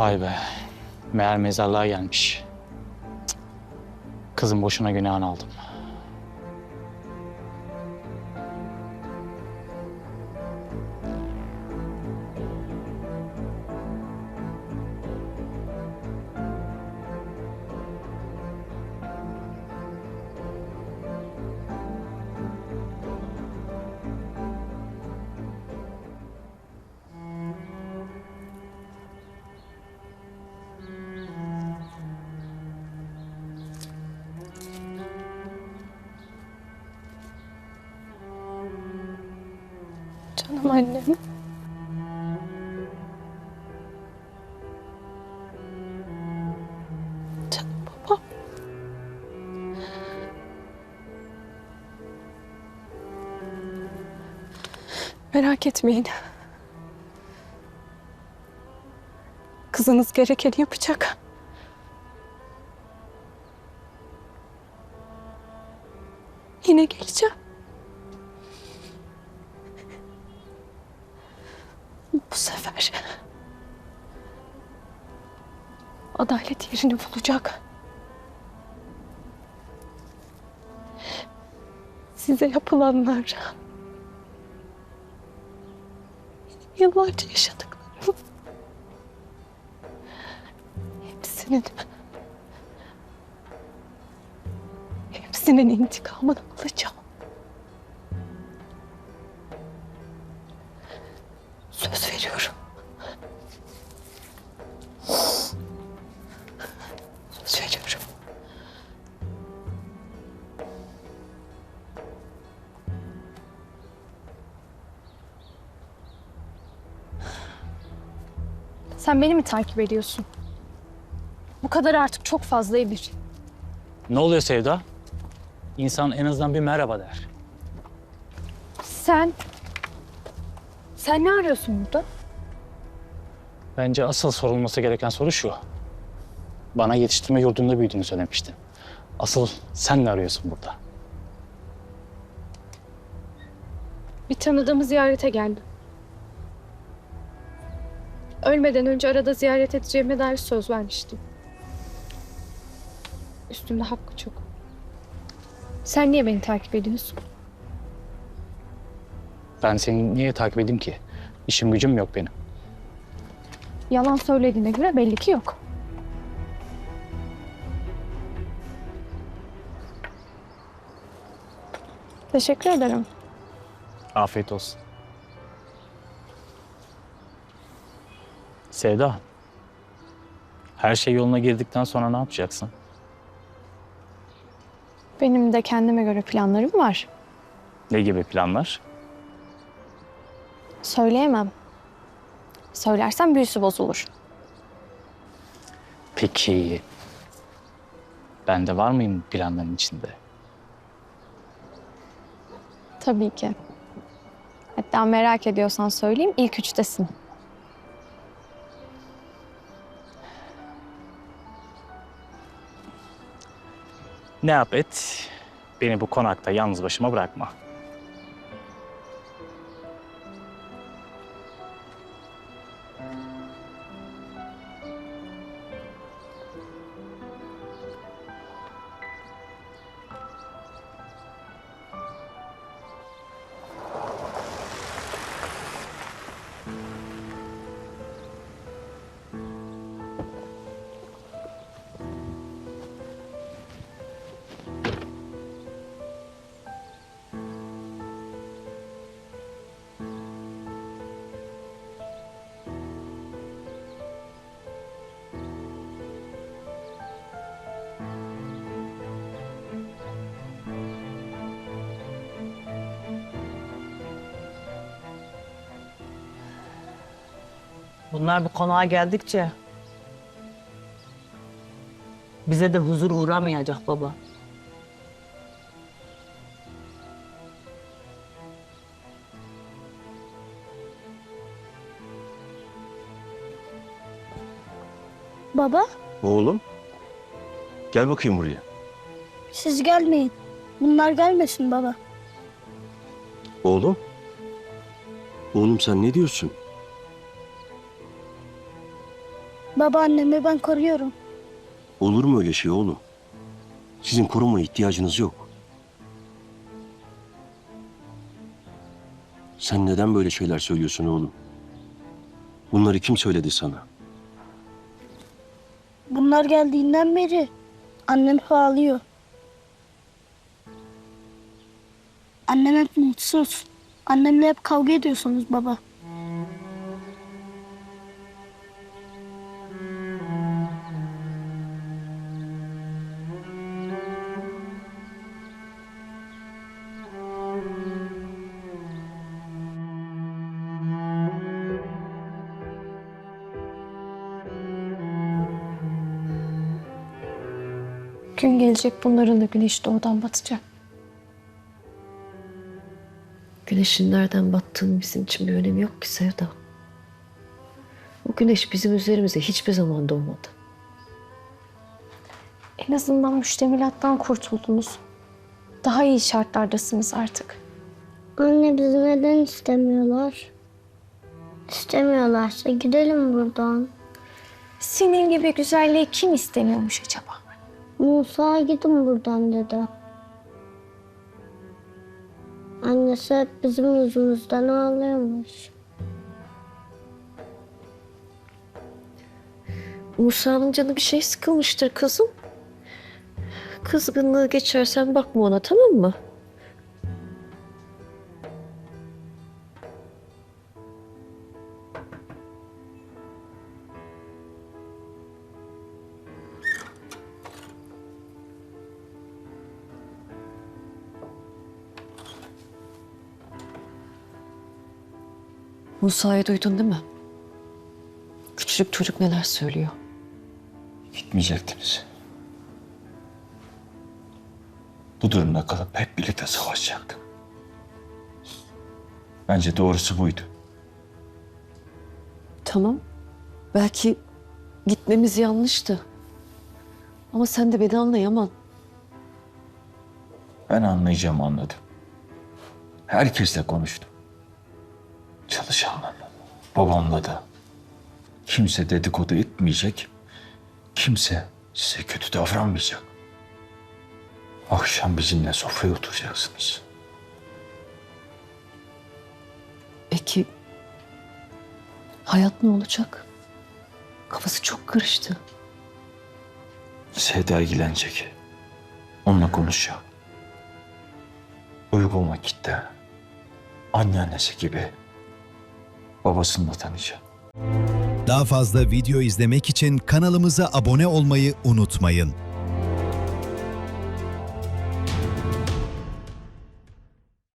Vay be. Meğer mezarlığa gelmiş. Cık. Kızın boşuna günahını aldım. Canım annem. Merak etmeyin. Kızınız gerekeni yapacak. Yine geleceğim. Bu sefer adalet yerini bulacak. Size yapılanlar yıllarca yaşadıklarım hepsinin hepsinin intikamını alacağım. Söz veriyorum. Söz veriyorum. Sen beni mi takip ediyorsun? Bu kadar artık çok fazla Emir. Ne oluyor Sevda? İnsan en azından bir merhaba der. Sen... Sen ne arıyorsun burada? Bence asıl sorulması gereken soru şu. Bana yetiştirme yurdunda büyüdüğünü söylemiştin. Asıl sen ne arıyorsun burada? Bir tanıdığımı ziyarete geldim. Ölmeden önce arada ziyaret edeceğime dair söz vermiştim. Üstümde hakkı çok. Sen niye beni takip ediyorsun? Ben seni niye takip edeyim ki? İşim gücüm yok benim. Yalan söylediğine göre belli ki yok. Teşekkür ederim. Afiyet olsun. Sevda. Her şey yoluna girdikten sonra ne yapacaksın? Benim de kendime göre planlarım var. Ne gibi planlar? Söyleyemem. Söylersem büyüsü bozulur. Peki. Ben de var mıyım planların içinde? Tabii ki. Hatta merak ediyorsan söyleyeyim ilk üçtesin. Ne yap et, beni bu konakta yalnız başıma bırakma. Bunlar bu konağa geldikçe bize de huzur uğramayacak baba. Baba, Oğlum. Gel bakayım buraya. siz gelmeyin. Bunlar gelmesin baba. Oğlum. Oğlum sen ne diyorsun? Babaannemi ben koruyorum. Olur mu öyle şey oğlum? Sizin korumaya ihtiyacınız yok. Sen neden böyle şeyler söylüyorsun oğlum? Bunları kim söyledi sana? Bunlar geldiğinden beri annem ağlıyor. Annem hep mutsuz. Annemle hep kavga ediyorsunuz baba. Gün gelecek bunların da güneş doğudan batacak. Güneşin nereden battığının bizim için bir önemi yok ki Sevda. O güneş bizim üzerimize hiçbir zaman doğmadı. En azından müştemilattan kurtuldunuz. Daha iyi şartlardasınız artık. Anne bizi neden istemiyorlar? İstemiyorlarsa gidelim buradan. Senin gibi güzelliği kim istemiyormuş acaba? Musa gidin buradan dedi. Annesi hep bizim yüzümüzden ağlıyormuş. Musa'nın canı bir şey sıkılmıştır kızım. Kızgınlığı geçersen bakma ona tamam mı? Musa'yı duydun değil mi? Küçücük çocuk neler söylüyor. Gitmeyecektiniz. Bu durumda kalıp hep birlikte savaşacaktık. Bence doğrusu buydu. Tamam. Belki gitmemiz yanlıştı. Ama sen de beni anla Yaman. Ben anlayacağım anladım. Herkesle konuştum. Çalışanlarla, babamla da. Kimse dedikodu etmeyecek. Kimse size kötü davranmayacak. Akşam bizimle sofraya oturacaksınız. Peki hayat ne olacak? Kafası çok karıştı. Sevda ilgilenecek. Onunla konuşacağım. Uygun vakitte anneannesi gibi babasını tanıyacağım. Daha fazla video izlemek için kanalımıza abone olmayı unutmayın.